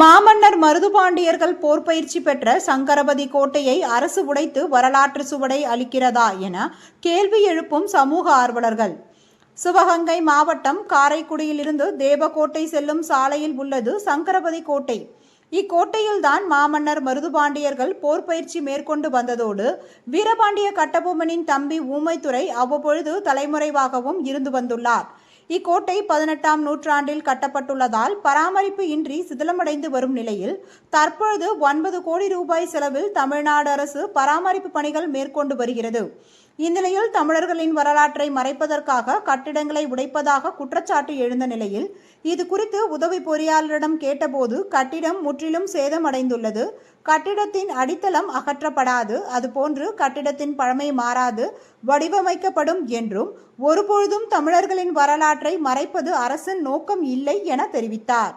மாமன்னர் மருதுபாண்டியர்கள் போர் பயிற்சி பெற்ற சங்கரபதி கோட்டையை அரசு உடைத்து வரலாற்று சுவடை அளிக்கிறதா என கேள்வி எழுப்பும் சமூக ஆர்வலர்கள். சிவகங்கை மாவட்டம் காரைக்குடியிலிருந்து தேவக்கோட்டை செல்லும் சாலையில் உள்ளது சங்கரபதி கோட்டை. இக்கோட்டையில்தான் மாமன்னர் மருதுபாண்டியர்கள் போர் பயிற்சி மேற்கொண்டு வந்ததோடு வீரபாண்டிய கட்டபொம்மனின் தம்பி ஊமைத்துறை அவ்வப்பொழுது தலைமுறைவாகவும் இருந்து வந்துள்ளார். இக்கோட்டை பதினெட்டாம் நூற்றாண்டில் கட்டப்பட்டுள்ளதால் பராமரிப்பு இன்றி சிதிலமடைந்து வரும் நிலையில் தற்பொழுது ஒன்பது கோடி ரூபாய் செலவில் தமிழ்நாடு அரசு பராமரிப்பு பணிகள் மேற்கொண்டு வருகிறது. இந்நிலையில் தமிழர்களின் வரலாற்றை மறைப்பதற்காக கட்டிடங்களை உடைப்பதாக குற்றச்சாட்டு எழுந்த நிலையில் இது குறித்து உதவி பொறியாளரிடம் கேட்டபோது கட்டிடம் முற்றிலும் சேதமடைந்துள்ளது. கட்டிடத்தின் அடித்தளம் அகற்றப்படாது. அதுபோன்று கட்டிடத்தின் பழமை மாறாது. வடிவமைக்கப்படும் என்றும் ஒருபொழுதும் தமிழர்களின் வரலாற்றை மறைப்பது அரசின் நோக்கம் இல்லை என தெரிவித்தார்.